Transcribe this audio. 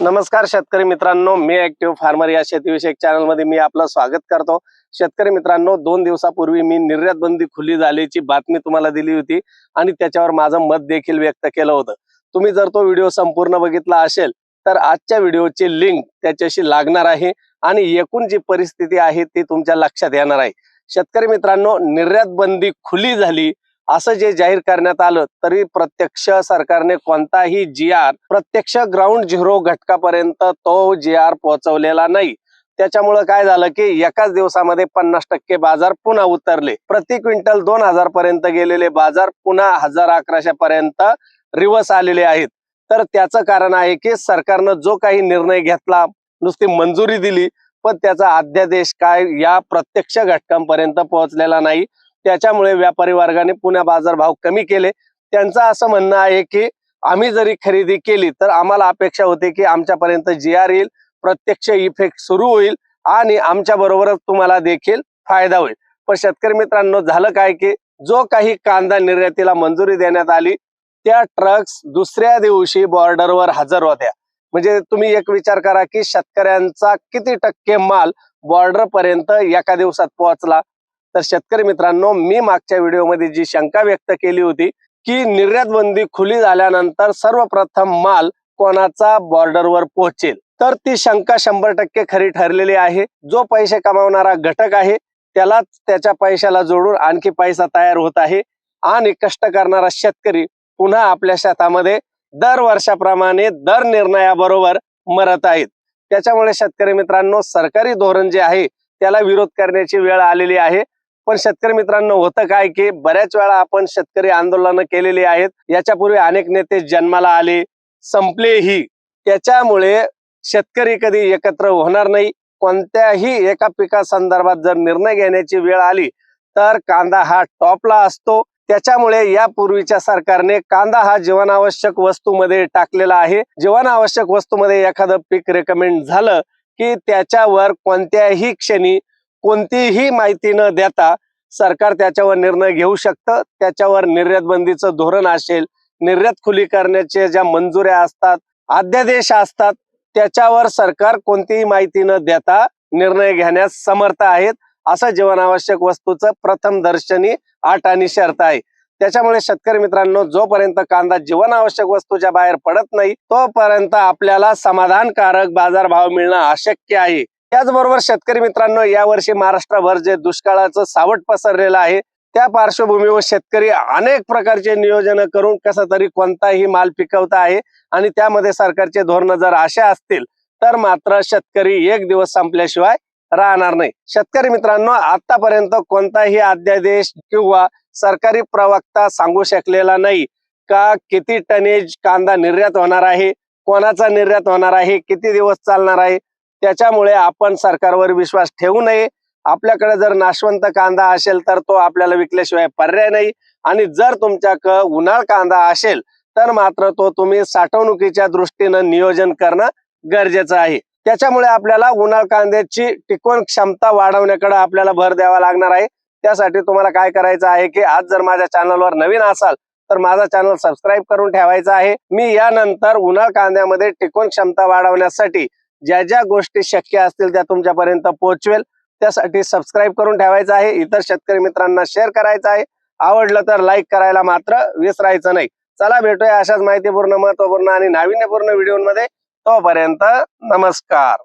नमस्कार शेतकरी मित्रांनो मी ऍक्टिव्ह फार्मर या शेतीविषयक चॅनलमध्ये मी आपलं स्वागत करतो. शेतकरी मित्रांनो दोन दिवसापूर्वी मी निर्यात बंदी खुली झाल्याची बातमी तुम्हाला दिली होती आणि त्याच्यावर माझं मत देखील व्यक्त केलं होतं. तुम्ही जर तो व्हिडिओ संपूर्ण बघितला असेल तर आजच्या व्हिडिओची लिंक त्याच्याशी लागणार आहे आणि एकूण जी परिस्थिती आहे ती तुमच्या लक्षात येणार आहे. शेतकरी मित्रांनो निर्यात बंदी खुली झाली असं जे जाहीर करण्यात आलं तरी प्रत्यक्ष सरकारने कोणताही जी आर प्रत्यक्ष ग्राउंड झिरो घटकापर्यंत तो जी आर पोहोचवलेला नाही. त्याच्यामुळे काय झालं की एकाच दिवसामध्ये पन्नास टक्के बाजार पुन्हा उतरले. प्रति क्विंटल दोन हजार पर्यंत गेलेले बाजार पुन्हा हजार अकराशे पर्यंत रिवर्स आलेले आहेत. तर त्याचं कारण आहे की सरकारनं जो काही निर्णय घेतला नुसती मंजुरी दिली पण त्याचा अध्यादेश काय या प्रत्यक्ष घटकांपर्यंत पोहोचलेला नाही. त्याच्यामुळे व्यापारी वर्गाने पुन्हा बाजारभाव कमी केले. त्यांचं असं म्हणणं आहे की आम्ही जरी खरेदी केली तर आम्हाला अपेक्षा होती की आमच्यापर्यंत जी आर येईल प्रत्यक्ष इफेक्ट सुरू होईल आणि आमच्या बरोबरच तुम्हाला देखील फायदा होईल. पण शेतकरी मित्रांनो झालं काय की जो काही कांदा निर्यातीला मंजुरी देण्यात आली त्या ट्रक्स दुसऱ्या दिवशी बॉर्डरवर हजर होत्या. म्हणजे तुम्ही एक विचार करा की शेतकऱ्यांचा किती टक्के माल बॉर्डर पर्यंत एका दिवसात पोहोचला? तर शेतकरी मित्रांनो मी मागच्या व्हिडिओमध्ये जी शंका व्यक्त केली होती की निर्यात बंदी खुली झाल्यानंतर सर्वप्रथम माल कोणाचा बॉर्डरवर पोहोचेल? तर ती शंका शंभर टक्के खरी ठरलेली आहे. जो पैसे कमावणारा घटक आहे त्यालाच त्याच्या पैशाला जोडून आणखी पैसा तयार होत आहे आणि कष्ट करणारा शेतकरी पुन्हा आपल्या शेतामध्ये दर वर्षाप्रमाणे दर निर्णयाबरोबर मरत आहेत. त्याच्यामुळे शेतकरी मित्रांनो सरकारी धोरण जे आहे त्याला विरोध करण्याची वेळ आलेली आहे. पण शेतकरी मित्रांनो होतं काय की बऱ्याच वेळा आपण शेतकरी आंदोलनं केलेली आहेत. याच्यापूर्वी अनेक नेते जन्माला आले संपलेही त्याच्यामुळे शेतकरी कधी एकत्र होणार नाही. कोणत्याही एका पिका संदर्भात जर निर्णय घेण्याची वेळ आली तर कांदा हा टॉपला असतो. त्याच्यामुळे यापूर्वीच्या सरकारने कांदा हा जीवनावश्यक वस्तूमध्ये टाकलेला आहे. जीवनावश्यक वस्तूमध्ये एखादं पीक रेकमेंड झालं की त्याच्यावर कोणत्याही क्षणी कोणतीही माहिती न देता सरकार त्याच्यावर निर्णय घेऊ शकतं. त्याच्यावर निर्यात बंदीचं धोरण असेल निर्यात खुली करण्याचे ज्या मंजुऱ्या असतात अध्यादेश असतात त्याच्यावर सरकार कोणतीही माहिती न देता निर्णय घेण्यास समर्थ आहेत. असं जीवनावश्यक वस्तूचं प्रथम दर्शनी आट आणि शर्त आहे. त्याच्यामुळे शेतकरी मित्रांनो जोपर्यंत कांदा जीवनावश्यक वस्तूच्या बाहेर पडत नाही तोपर्यंत आपल्याला समाधानकारक बाजारभाव मिळणं अशक्य आहे. त्याचबरोबर शेतकरी मित्रांनो यावर्षी महाराष्ट्रभर जे दुष्काळाचं सावट पसरलेलं आहे त्या पार्श्वभूमीवर शेतकरी अनेक प्रकारचे नियोजन करून कसं तरी कोणताही माल पिकवत आहे आणि त्यामध्ये सरकारचे धोरण जर असे असतील तर मात्र शेतकरी एक दिवस संपल्याशिवाय राहणार नाही. शेतकरी मित्रांनो आतापर्यंत कोणताही अध्यादेश किंवा सरकारी प्रवक्ता सांगू शकलेला नाही का किती टनेज कांदा निर्यात होणार आहे कोणाचा निर्यात होणार आहे किती दिवस चालणार आहे त्याच्यामुळे आपण सरकारवर विश्वास ठेवू नये. आपल्याकडे जर नाशवंत कांदा असेल तर तो आपल्याला विकल्याशिवाय पर्याय नाही. आणि जर तुमच्याकडं उन्हाळ कांदा असेल तर मात्र तो तुम्ही साठवणुकीच्या दृष्टीनं नियोजन करणं गरजेचं आहे. त्याच्यामुळे आपल्याला उन्हाळ कांद्याची टिकवण क्षमता वाढवण्याकडे आपल्याला भर द्यावा लागणार आहे. त्यासाठी तुम्हाला काय करायचं आहे की आज जर माझ्या चॅनलवर नवीन असाल तर माझा चॅनल सबस्क्राईब करून ठेवायचा आहे. मी यानंतर उन्हाळ कांद्यामध्ये टिकवण क्षमता वाढवण्यासाठी ज्या ज्या गोष्टी शक्य असतील त्या तुमच्यापर्यंत पोहोचवेल. त्यासाठी सबस्क्राईब करून ठेवायचं आहे. इतर शेतकरी मित्रांना शेअर करायचं आहे. आवडलं तर लाईक करायला मात्र विसरायचं नाही. चला भेटूया अशाच माहितीपूर्ण महत्त्वपूर्ण आणि नाविन्यपूर्ण व्हिडिओमध्ये तोपर्यंत नमस्कार.